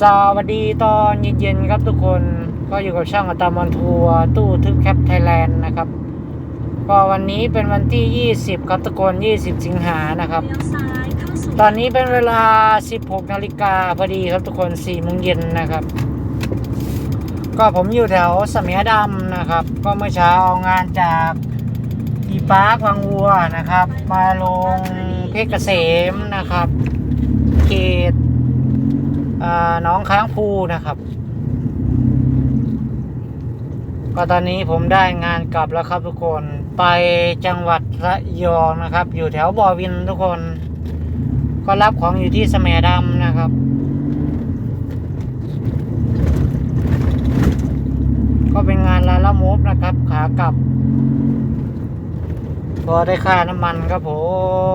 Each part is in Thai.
สวัสดีตอนเย็นๆครับทุกคนก็อยู่กับช่างอัตามอนทัวร์ตู้ทึบแคปไทยแลนด์นะครับ ก็วันนี้เป็นวันที่ 20 ครับทุกคน 20 สิงหานะครับเลี้ยวซ้ายเข้าสู่ตอนนี้เป็นเวลา 16 นาฬิกาพอดีครับทุกคน4โมงเย็นนะครับ ก็ผมอยู่แถวสมียดำนะครับ ก็เมื่อเช้าเอางานจากอีปาร์ควังวัวนะครับ มาลงเพชรเกษมนะครับ เขตอ่าห น้องค้างภูนะครับ ก็ตอนนี้ผมได้งานกลับแล้วครับทุกคนไปจังหวัดระยองนะครับ อยู่แถวบ่อวินทุกคน ก็รับของอยู่ที่สมดำนะครับ ก็เป็นงานลาละมูฟนะครับ ขากลับพอได้ค่าน้ำมันครับผ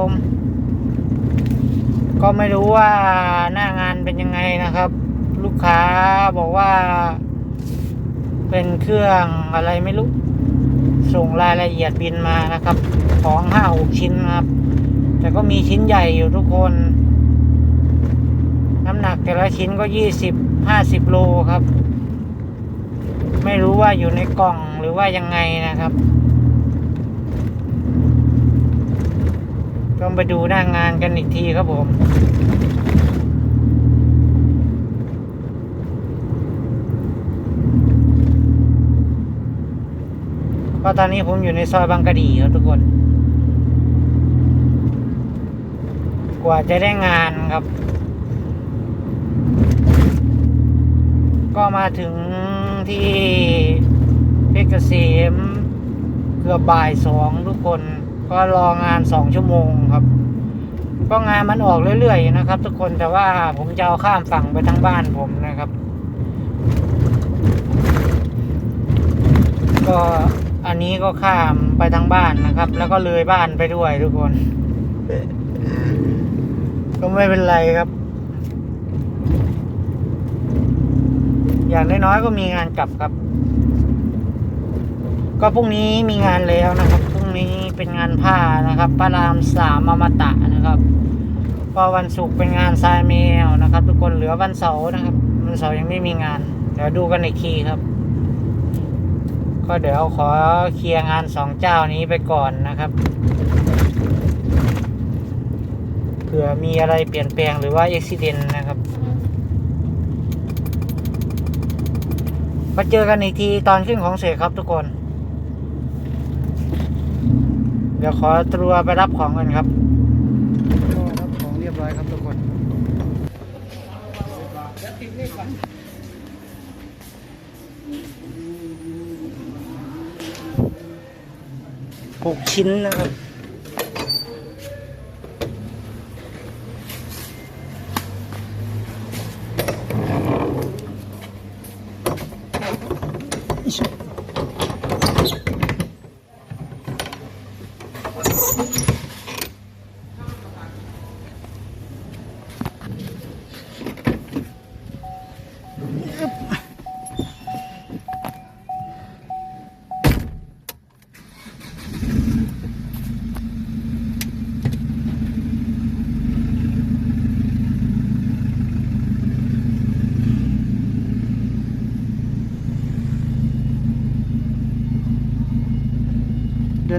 ม ก็ไม่รู้ว่าหน้างานเป็นยังไงนะครับ ลูกค้าบอกว่า เป็นเครื่องอะไรไม่รู้ ส่งรายละเอียดบินมานะครับ ของห้าหกชิ้นครับ แต่ก็มีชิ้นใหญ่อยู่ทุกคน น้ำหนักแต่ละชิ้นก็ยี่สิบห้าสิบโลครับ ไม่รู้ว่าอยู่ในกล่องหรือว่ายังไงนะครับ ต้องไปดูหน้างานกันอีกทีครับผมก็ตอนนี้ผมอยู่ในซอยบางกะดีครับทุกคน กว่าจะได้งานครับ ก็มาถึงที่เพชรเกษมเกือบบ่ายสองทุกคน ก็รองานสองชั่วโมงครับ ก็งานมันออกเรื่อยๆนะครับ ทุกคนแต่ว่าผมจะเอาข้ามฝั่งไปทั้งบ้านผมนะครับ ก็อันนี้ก็ข้ามไปทางบ้านนะครับ แล้วก็เลยบ้านไปด้วยทุกคน ก็ไม่เป็นไรครับ อย่างน้อยๆก็มีงานกลับครับ ก็พรุ่งนี้มีงานแล้วนะครับ เป็นงานผ้านะครับพระรามสามอมตะนะครับ ก็วันศุกร์เป็นงานทรายเมลนะครับ ทุกคนเหลือวันเสาร์นะครับ วันเสาร์ยังไม่มีงาน เดี๋ยวดูกันอีกทีครับ ก็เดี๋ยวขอเคลียร์งานสองเจ้านี้ไปก่อนนะครับเผื่อมีอะไรเปลี่ยนแปลงหรือว่าอุบิเหตุนะครับมาเจอกันอีกทีตอนขึ้นของเสกครับทุกคน เดี๋ยวขอตัวไปรับของกันครับก็รับของเรียบร้อยครับทุกคนหกชิ้นนะครับ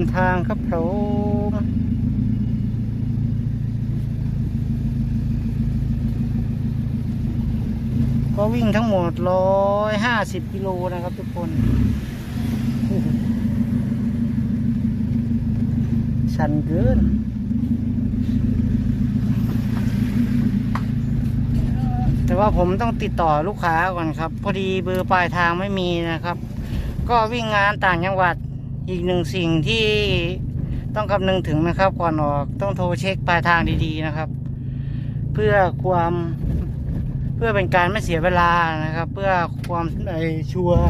นทางครับผมก็วิ่งทั้งหมดร้อยห้าสิบกิโลนะครับทุกคน ชันเกินแต่ว่าผมต้องติดต่อลูกค้าก่อนครับ พอดีเบอร์ปลายทางไม่มีนะครับ ก็วิ่งงานต่างจังหวัด อีกหนึ่งสิ่งที่ต้องคำนึงถึงนะครับ ก่อนออกต้องโทรเช็คปลายทางดีๆนะครับ เพื่อความเพื่อเป็นการไม่เสียเวลานะครับ เพื่อความไอชัวร์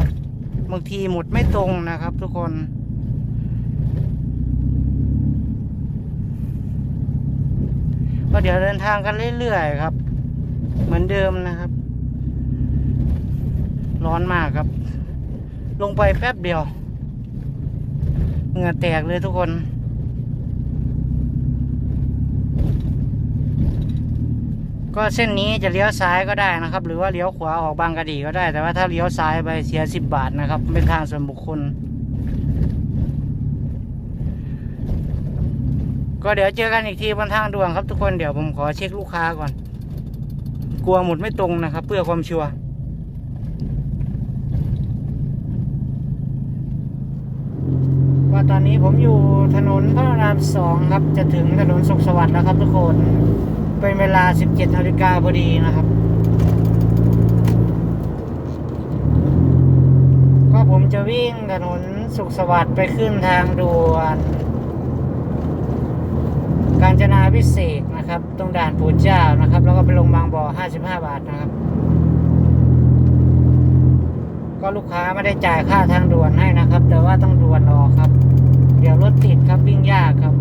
บางทีหมดไม่ตรงนะครับ ทุกคนก็เดี๋ยวเดินทางกันเรื่อยๆครับ เหมือนเดิมนะครับ ร้อนมากครับ ลงไปแป๊บเดียว เหงื่อแตกเลยทุกคนก็เส้นนี้จะเลี้ยวซ้ายก็ได้นะครับ หรือว่าเลี้ยวขวาออกบางกะดีก็ได้ แต่ว่าถ้าเลี้ยวซ้ายไปเสียสิบบาทนะครับ เป็นทางส่วนบุคคล ก็เดี๋ยวเจอกันอีกทีบนทางด่วนครับทุกคนเดี๋ยวผมขอเช็คลูกค้าก่อน กลัวหมุดไม่ตรงนะครับ เพื่อความชัวร์ว่า ตอนนี้ผมอยู่ถนนพระรามสองครับ จะถึงถนนสุขสวัสดิ์แล้วครับทุกคน เป็นเวลา 17นาฬิกาพอดีนะครับ ก็ผมจะวิ่งถนนสุขสวัสดิ์ไปขึ้นทางด่วนกาญจนาพิเศษกนะครับ ตรงด่านปูเจ้านะครับ แล้วก็ไปลงบางบ่อ 55 บาทนะครับ ก็ลูกค้าไม่ได้จ่ายค่าทางด่วนให้นะครับ แต่ว่าต้องด่วนออกครับ เดี๋ยวรถติดครับวิ่งยากครับ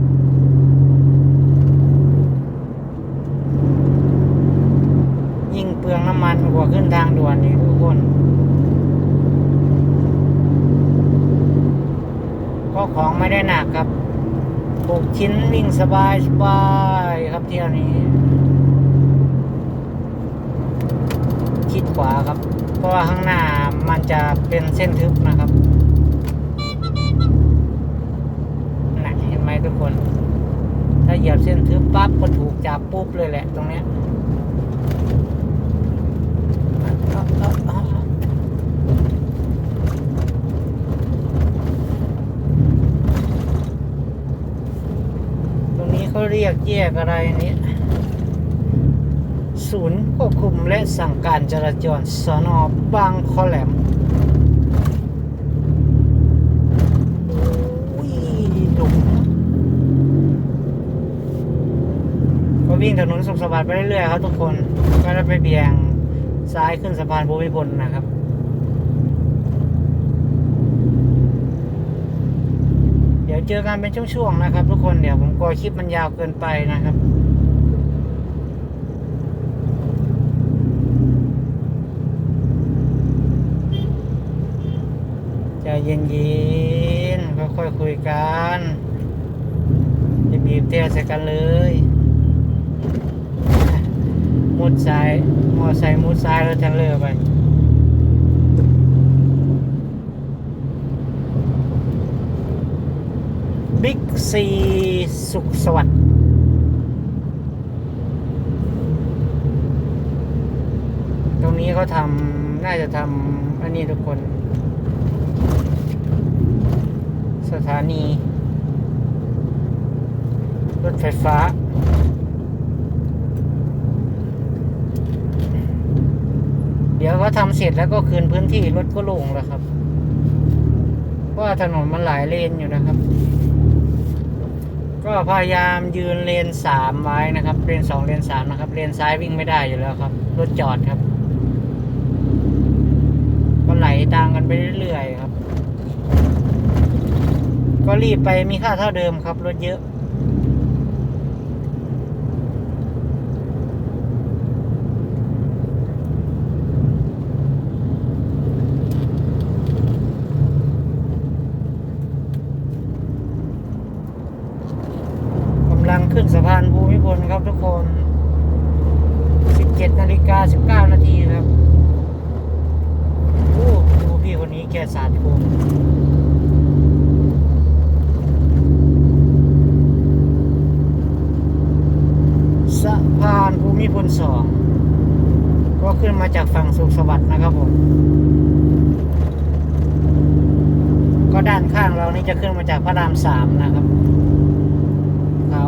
ยิ่งเปลืองน้ำมันกว่าขึ้นทางด่วนนี่ทุกคน ก็ของไม่ได้หนักครับหกชิ้นวิ่งสบายสบายครับเที่ยวนี้คิดขวาครับ เพราะว่าข้างหน้า มันจะเป็นเส้นทึบนะครับนะเห็นไหมทุกคน ถ้าเหยียบเส้นทึบปั๊บก็ถูกจับปุ๊บเลยแหละตรงเนี้ยตรงนี้เขาเรียกแยกอะไรนี้ ศูนย์ควบคุมและสั่งการจราจรสนบางคอแหลมดุก็วิ่งถนนสุขสวัสดิ์ไปเรื่อยๆครับทุกคน ก็จะไปเบี่ยงซ้ายขึ้นสะพานภูมิพลนะครับเดี๋ยวเจอกันเป็นช่วงๆนะครับ ทุกคนเดี๋ยวผมกลัวคลิปมันยาวเกินไปนะครับ ใจเย็นๆค่อยๆคุยกันจะบีบเตี้ยใส่กันเลยมุดซ้ายมอไซค์มุดซ้ายแล้วทางเลือไปบิ๊กซีสุขสวัสดิ์ตรงนี้เขาทำน่าจะทำอันนี้ทุกคน สถานี รถไฟฟ้า เดี๋ยวเขาทำเสร็จแล้วก็คืนพื้นที่รถก็โล่งแล้วครับเพราะว่าถนนมันหลายเลนอยู่นะครับ ก็พยายามยืนเลนสามไว้นะครับ เลนสองเลนสามนะครับ เลนซ้ายวิ่งไม่ได้อยู่แล้วครับ รถจอดครับ ก็ไหลตามกันไปเรื่อยๆครับ ก็รีบไปมีค่าเท่าเดิมครับรถเยอะ กำลังขึ้นสะพานภูมิพลครับทุกคน 17นาฬิกา19 นาทีครับโอ้ดูพี่คนนี้แกสาดโคมสะพานภูมิพลสองก็ขึ้นมาจากฝั่งสุขสวัสดิ์นะครับผม ก็ด้านข้างเรานี่จะขึ้นมาจากพระรามสามนะครับเขา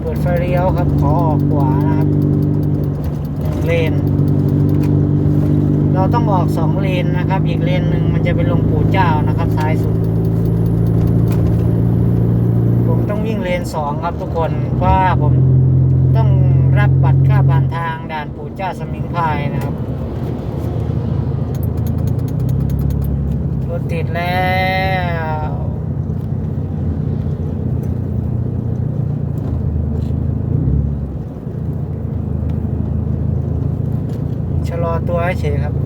เปิดไฟเลี้ยวครับ ขอออกขวานะครับเลน เราต้องออกสองเลนนะครับ อีกเลนหนึ่งมันจะเป็นลงปู่เจ้านะครับซ้ายสุด ผมต้องวิ่งเลนสองครับทุกคนเพราะว่าผมต้องรับบัตรค่าผ่านทางด่านปู่เจ้าสมิงพายนะครับรถติดแล้วชะลอตัวเฉยครับ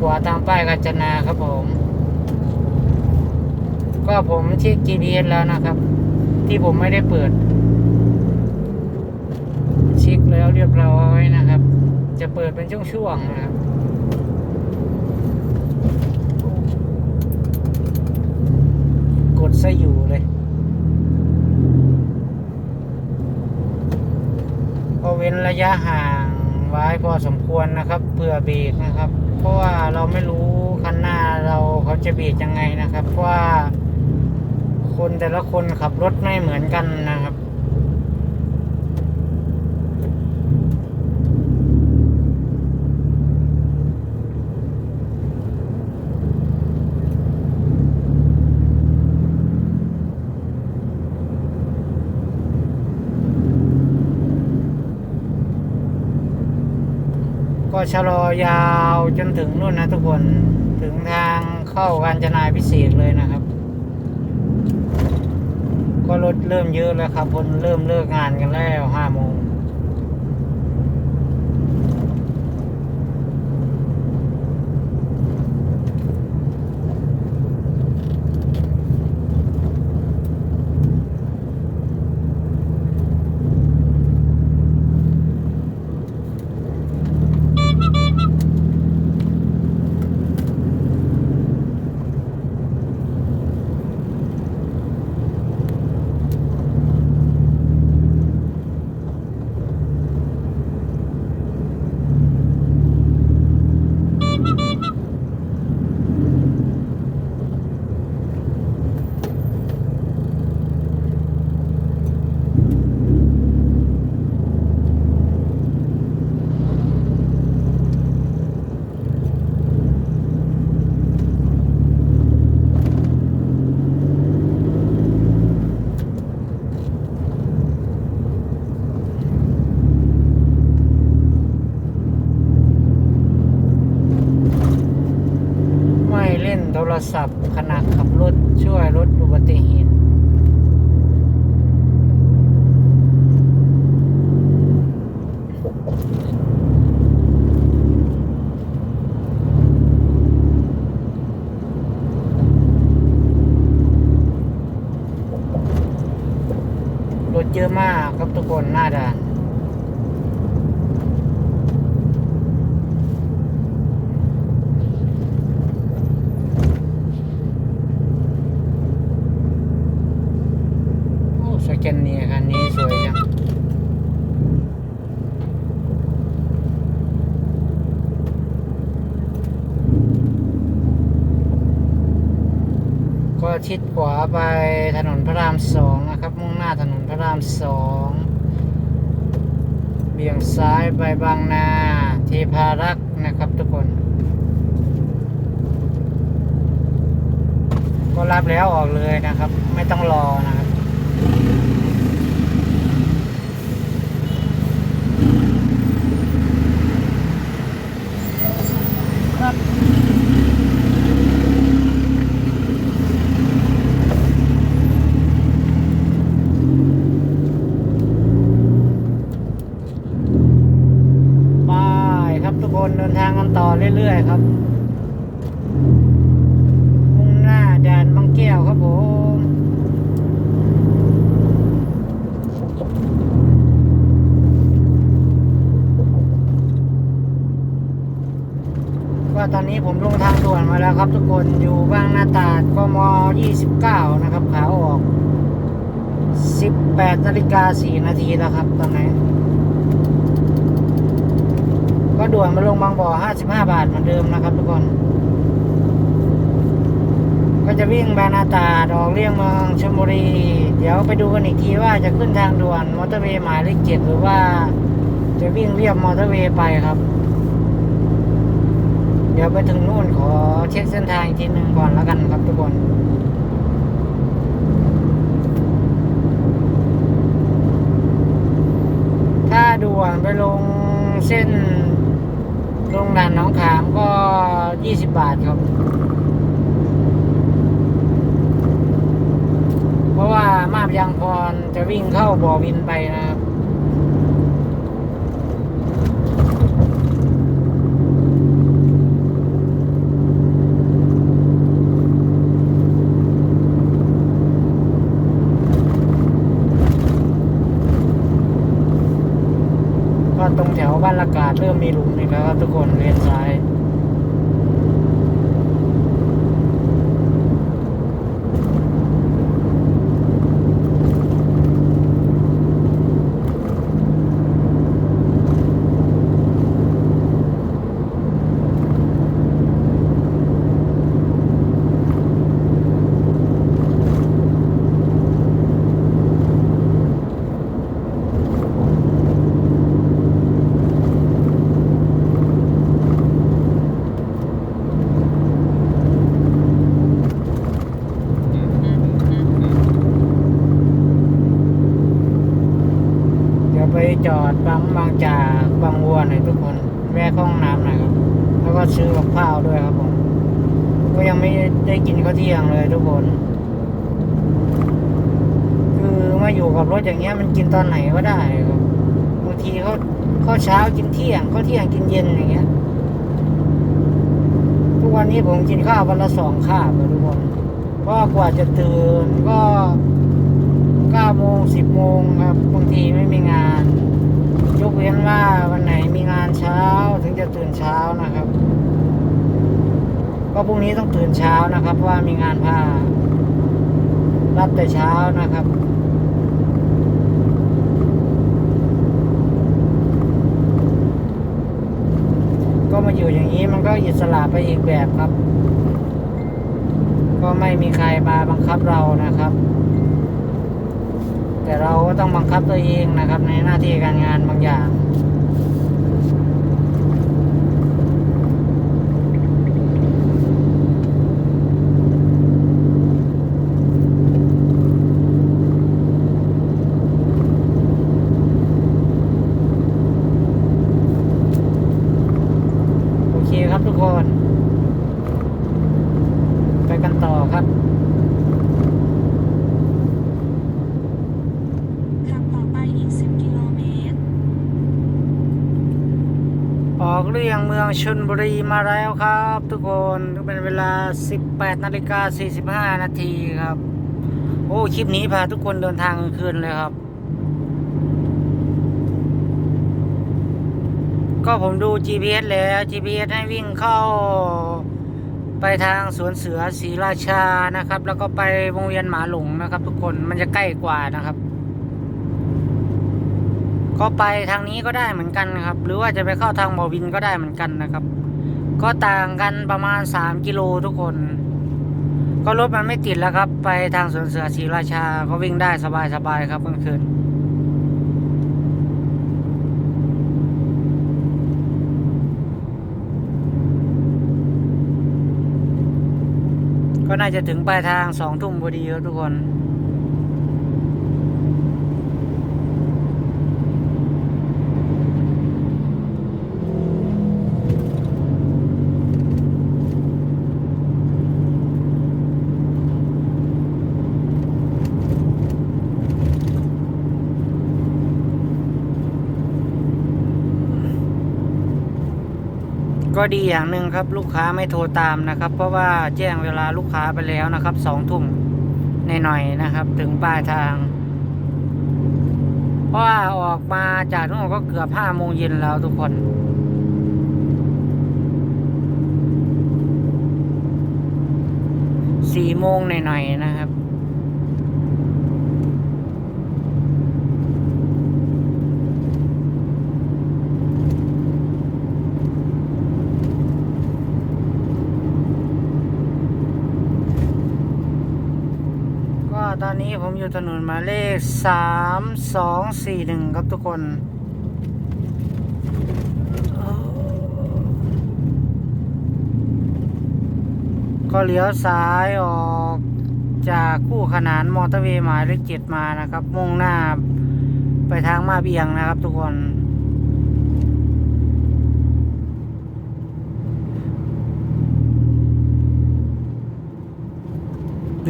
ขวาตามป้ายกาญจนาครับผม ก็ผมเช็ค GPS แล้วนะครับ ที่ผมไม่ได้เปิดเช็คแล้วเรียบร้อยนะครับ จะเปิดเป็นช่วงๆนะครับกดซะอยู่เลยก็เว้นระยะห่างไว้พอสมควรนะครับเพื่อเบรกนะครับ เพราะว่าเราไม่รู้คันหน้าเราเขาจะเบรกยังไงนะครับเพราะว่าคนแต่ละคนขับรถไม่เหมือนกันนะ ก็ชะลอยาวจนถึงนู่นนะทุกคนถึงทางเข้าการจนาพิเศษเลยนะครับ ก็รถเริ่มเยอะแล้วครับคนเริ่มเลิกงานกันแล้วห้าโมง ศัพท์ขณะขับรถช่วยลดอุบัติเหตุ รถเยอะมากครับทุกคนหน้าด่าน โอ้สแกนเนียคันนี้สวยจัง ก็ชิดขวาไปถนนพระรามสองนะครับ มุ่งหน้าถนนพระราม สองเบี่ยงซ้ายไปบางนาเทพารักษ์นะครับทุกคน ก็รับแล้วออกเลยนะครับ ไม่ต้องรอนะครับครับ ไปครับทุกคนเดินทางกัน ต่อเรื่อยๆครับมุ่งหน้าแดนบางแก้วครับผมก็ตอนนี้ผมลงทางด่วนมาแล้วครับทุกคนอยู่บางหน้าตาดกม 29 นะครับขาออก 18นาฬิกา4นาทีแล้วครับตอนนี้ ก็ด่วนมาลงบางบ่อ 55 บาทเหมือนเดิมนะครับทุกคน ก็จะวิ่งบางนาตาดออกเลี่ยงเมืองชลบุรี เดี๋ยวไปดูกันอีกทีว่าจะขึ้นทางด่วนมอเตอร์เวย์หมายเลขเจ็ดหรือว่าจะวิ่งเรียบมอเตอร์เวย์ไปครับ เดี๋ยวดี๋ยวไปถึงนู่นขอเช็คเส้นทางอีกทีหนึ่งก่อนแล้วกันครับทุกคนถ้าด่วนไปลงเส้น ลงด่านน้องขามก็ยี่สิบบาทครับ เพราะว่ามาบยางพรจะวิ่งเข้าบ่อวินไปนะครับ ก็ ตรงแถวบ้านละกาดเริ่มมีหลุมอีกแล้วครับทุกคนเลนซ้าย จอดปั๊มบางจากบางวัวหน่อยทุกคนแวะห้องน้ำหน่อยครับแล้วก็ซื้อกับข้าวด้วยครับผมก็ยังไม่ได้กินข้าวเที่ยงเลยทุกคน คือมาอยู่กับรถอย่างเงี้ยมันกินตอนไหนก็ได้ครับบางทีเขาข้าวเช้ากินเที่ยงข้าวเที่ยงกินเย็นอย่างเงี้ย ทุกวันนี้ผมกินข้าววันละสองคาบเลยทุกคนเพราะกว่าจะตื่นก็เก้าโมงสิบโมงครับบางทีไม่มีงาน กเว้นว่าวันไหนมีงานเช้าถึงจะตื่นเช้านะครับ ก็พรุ่งนี้ต้องตื่นเช้านะครับ ว่ามีงานผ้ารับแต่เช้านะครับก็มาอยู่อย่างนี้มันก็อิสระไปอีกแบบครับ ก็ไม่มีใครมาบังคับเรานะครับ แต่เราก็ต้องบังคับตัวเองนะครับในหน้าที่การงานบางอย่างโอเคครับทุกคน ไปกันต่อครับ ขับต่อไปอีก 10 กิโลเมตร ออกเรียงเมืองชนบุรีมาแล้วครับ ทุกคนเป็นเวลา 18นาฬิกา45นาทีครับ โอ้คลิปนี้พาทุกคนเดินทางกลางคืนเลยครับ ก็ผมดู GPS แล้ว GPS ให้วิ่งเข้า ไปทางสวนเสือศรีราชานะครับ แล้วก็ไปวงเวียนหมาหลงนะครับ ทุกคนมันจะใกล้กว่านะครับ ก็ไปทางนี้ก็ได้เหมือนกันครับ หรือว่าจะไปเข้าทางบ่อวินก็ได้เหมือนกันนะครับ ก็ต่างกันประมาณ 3 กิโลทุกคน ก็รถมันไม่ติดแล้วครับ ไปทางสวนเสือศรีราชาก็วิ่งได้สบายๆครับกลางคืนก็น่าจะถึงปลายทางสองทุ่มพอดีครับทุกคน ก็ดีอย่างหนึ่งครับ ลูกค้าไม่โทรตามนะครับ เพราะว่าแจ้งเวลาลูกค้าไปแล้วนะครับสองทุ่มในหน่อยๆนะครับ ถึงปลายทาง เพราะว่าออกมาจากนู่นก็เกือบห้าโมงเย็นแล้วทุกคนสี่โมงหน่อยๆนะครับ ก็ตอ นี้ผมอยู่ถนนหมายเลขสามสองสี่หนึ่งครับทุกคนก็เลี้ยวซ้ายออกจากคู่ขนานมอเตอร์เวย์หมายเลขเจ็ดมานะครับ มุ่งหน้าไปทางมาเบียงนะครับทุกคน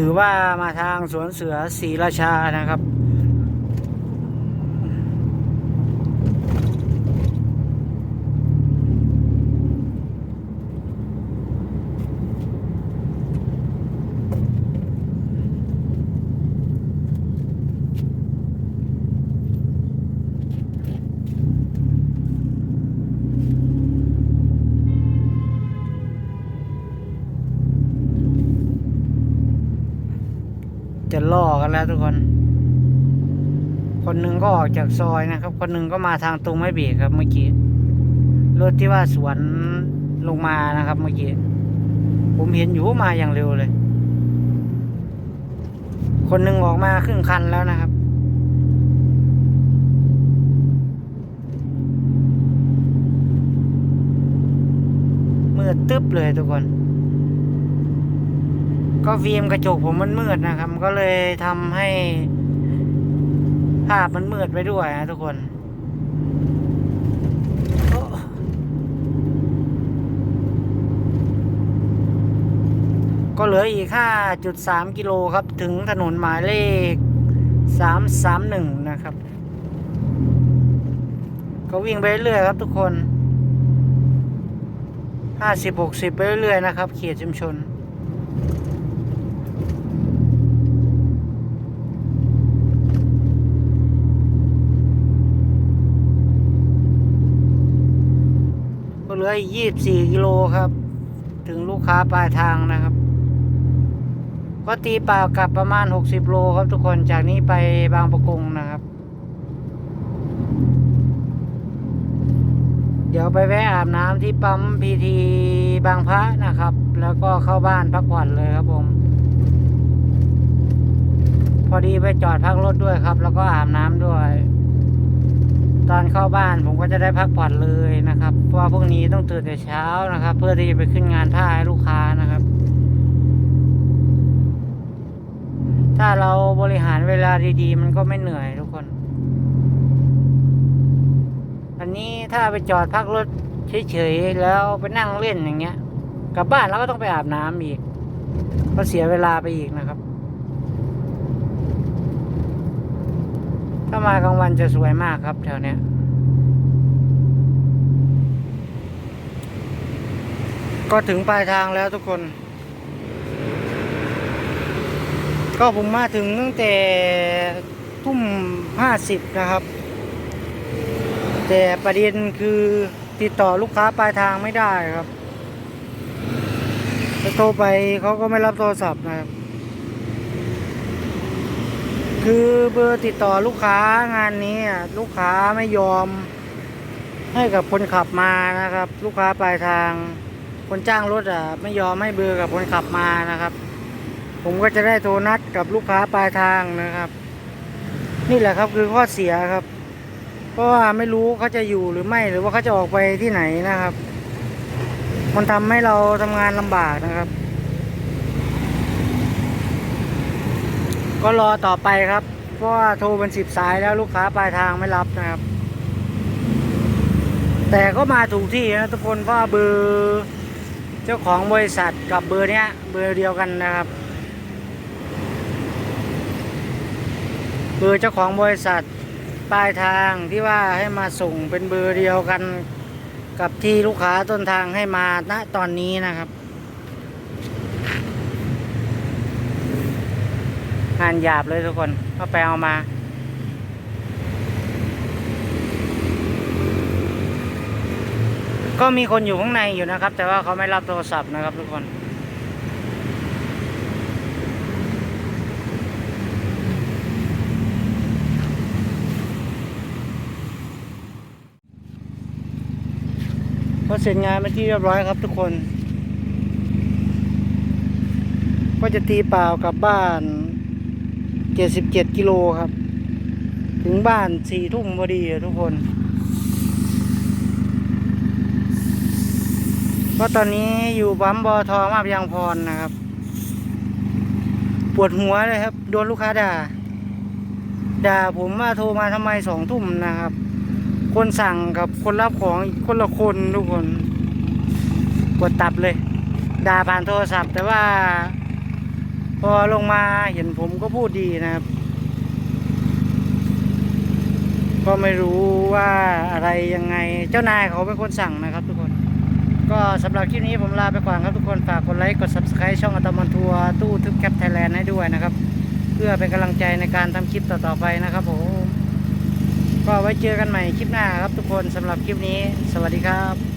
รือว่ามาทางสวนเสือศรีราชานะครับ จะล่อกันแล้วทุกคน คน หนึ่งก็ออกจากซอยนะครับ คนหนึ่งก็มาทางตรงไม่เบรกครับเมื่อกี้ รถที่ว่าสวนลงมานะครับ เมื่อกี้ ผมเห็นอยู่มาอย่างเร็วเลย คนหนึ่งออกมาครึ่งคันแล้วนะครับ มืดตึ๊บเลยทุกคน ก็ฟิล์มกระจกผมมันมืดนะครับ ก็เลยทำให้ ภาพมันมืดไปด้วยนะทุกคนก็เหลืออีก 5.3 กิโลครับ ถึงถนนหมายเลข 331 นะครับ ก็วิ่งไปเรื่อยครับทุกคน 50-60 ไปเรื่อยนะครับ เขตชุมชน ก็เหลื ออีกยี่สี่กิโลครับ ถึงลูกค้าปลายทางนะครับ ก็ตีเปล่ากลับประมาณหกสิบโลครับทุกคนจากนี้ไปบางประกงนะครับ เดี๋ยวไปแวะอาบน้ำที่ปั๊มพีทีบางพระนะครับ แล้วก็เข้าบ้านพักผ่อนเลยครับผมพอดีไปจอดพักรถด้วยครับ แล้วก็อาบน้ำด้วย ตอนเข้าบ้านผมก็จะได้พักผ่อนเลยนะครับ เพราะว่าพวกนี้ต้องตื่นแต่เช้านะครับ เพื่อที่จะไปขึ้นงานผ้าให้ลูกค้านะครับ ถ้าเราบริหารเวลาดีๆ มันก็ไม่เหนื่อยทุกคน อันนี้ถ้าไปจอดพักรถเฉยๆแล้วไปนั่งเล่นอย่างเงี้ย กลับบ้านเราก็ต้องไปอาบน้ำอีกก็เสียเวลาไปอีกนะครับ ถ้ามากลางวันจะสวยมากครับแถวเนี้ย ก็ถึงปลายทางแล้วทุกคน ก็ผมมาถึงตั้งแต่ทุ่มห้าสิบนะครับ แต่ประเด็นคือติดต่อลูกค้าปลายทางไม่ได้ครับโทรไปเขาก็ไม่รับโทรศัพท์นะครับ คือเบอร์ติดต่อลูกค้างานนี้ลูกค้าไม่ยอมให้กับคนขับมานะครับ ลูกค้าปลายทาง คนจ้างรถอะไม่ยอมให้เบอร์กับคนขับมานะครับ ผมก็จะได้โทรนัดกับลูกค้าปลายทางนะครับ นี่แหละครับคือข้อเสียครับ เพราะว่าไม่รู้เขาจะอยู่หรือไม่หรือว่าเขาจะออกไปที่ไหนนะครับ มันทำให้เราทำงานลำบากนะครับ ก็รอต่อไปครับ เพราะว่าโทรเป็นสิบสายแล้วลูกค้าปลายทางไม่รับนะครับ แต่ก็มาถูกที่นะทุกคนเพราะเบอร์ เจ้าของบริษัทกับเบอร์เนี้ยเบอร์เดียวกันนะครับ เบอร์เจ้าของบริษัทปลายทางที่ว่าให้มาส่งเป็นเบอร์เดียวกันกับที่ลูกค้าต้นทางให้มาณตอนนี้นะครับงานหยาบเลยทุกคนก็ไปเอามา ก็มีคนอยู่ข้างในอยู่นะครับ แต่ว่าเขาไม่รับโทรศัพท์นะครับทุกคน ก็เสร็จงานเป็นที่เรียบร้อยครับทุกคน ก็จะตีเปล่ากลับบ้าน 77 กิโลครับ ถึงบ้านสี่ทุ่มพอดีอะทุกคน เพราะตอนนี้อยู่ปั๊มบอทอมาบยางพรนะครับ ปวดหัวเลยครับ โดนลูกค้าด่า ด่าผมว่าโทรมาทำไมสองทุ่มนะครับ คนสั่งกับคนรับของคนละคนทุกคน ปวดตับเลย ด่าผ่านโทรศัพท์ แต่ว่า พอลงมาเห็นผมก็พูดดีนะครับ ก็ไม่รู้ว่าอะไรยังไง เจ้านายเขาเป็นคนสั่งนะครับทุกคน ก็สำหรับคลิปนี้ผมลาไปก่อนครับทุกคนฝากกดไลค์กด subscribe ช่องอัตมันทัวร์ตู้ทึบแคปไทยแลนด์ให้ด้วยนะครับ เพื่อเป็นกำลังใจในการทำคลิปต่อๆไปนะครับผมก็ไว้เจอกันใหม่คลิปหน้าครับทุกคนสำหรับคลิปนี้ สวัสดีครับ